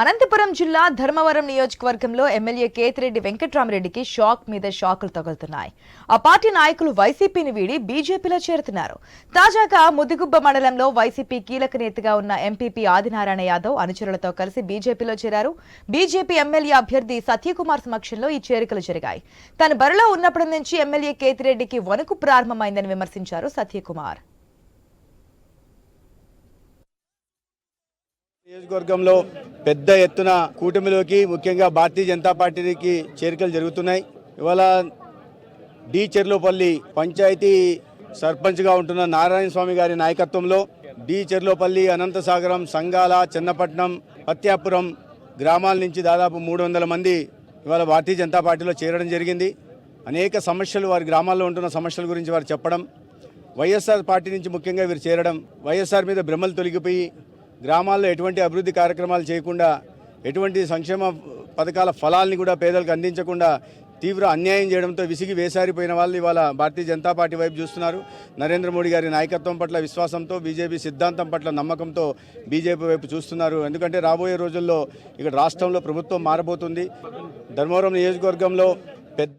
అనంతపురం జిల్లా ధర్మవరం నియోజకవర్గంలో MLA Kethireddy వెంకట్రామరెడ్డికి shock మీద షాకులు తగులుతున్నాయి. ఆ పార్టీ నాయకులు వైసీపీని వీడి బీజేపీలో చేరుతున్నారు. తాజాగా ముదిగుబ్బ మండలంలో వైసీపీ కీలక నేతగా ఉన్న ఎంపీపీ ఆదినారాయణ యాదవ్ అనుచరులతో కలిసి బీజేపీలో చేరారు. బీజేపీ ఎమ్మెల్యే అభ్యర్థి సత్యకుమార్ సమక్షంలో ఈ చేరికలు జరిగాయి. తన బరిలో ఉన్నప్పటి నుంచి ఎమ్మెల్యే కేతిరెడ్డికి వణుకు ప్రారంభమైందని విమర్శించారు సత్యకుమార్. నియోజకవర్గంలో పెద్ద ఎత్తున కూటమిలోకి ముఖ్యంగా భారతీయ జనతా పార్టీకి చేరికలు జరుగుతున్నాయి. ఇవాళ డి చెర్లోపల్లి పంచాయతీ సర్పంచ్గా ఉంటున్న నారాయణ స్వామి గారి నాయకత్వంలో డి చెర్లోపల్లి అనంతసాగరం సంగాల చెన్నపట్నం పత్యాపురం గ్రామాల నుంచి దాదాపు మూడు వందల మంది ఇవాళ భారతీయ జనతా పార్టీలో చేరడం జరిగింది. అనేక సమస్యలు వారి గ్రామాల్లో ఉంటున్న సమస్యల గురించి వారు చెప్పడం వైఎస్ఆర్ పార్టీ నుంచి ముఖ్యంగా వీరు చేరడం వైఎస్ఆర్ మీద భ్రమలు తొలగిపోయి గ్రామాల్లో ఎటువంటి అభివృద్ధి కార్యక్రమాలు చేయకుండా ఎటువంటి సంక్షేమ పథకాల ఫలాల్ని కూడా పేదలకు అందించకుండా తీవ్ర అన్యాయం చేయడంతో విసిగి వేసారిపోయిన వాళ్ళు ఇవాళ భారతీయ జనతా పార్టీ వైపు చూస్తున్నారు. నరేంద్ర మోడీ గారి నాయకత్వం పట్ల విశ్వాసంతో బీజేపీ సిద్ధాంతం పట్ల నమ్మకంతో బీజేపీ వైపు చూస్తున్నారు. ఎందుకంటే రాబోయే రోజుల్లో ఇక్కడ రాష్ట్రంలో ప్రభుత్వం మారబోతుంది. ధర్మవరం నియోజకవర్గంలో పెద్ద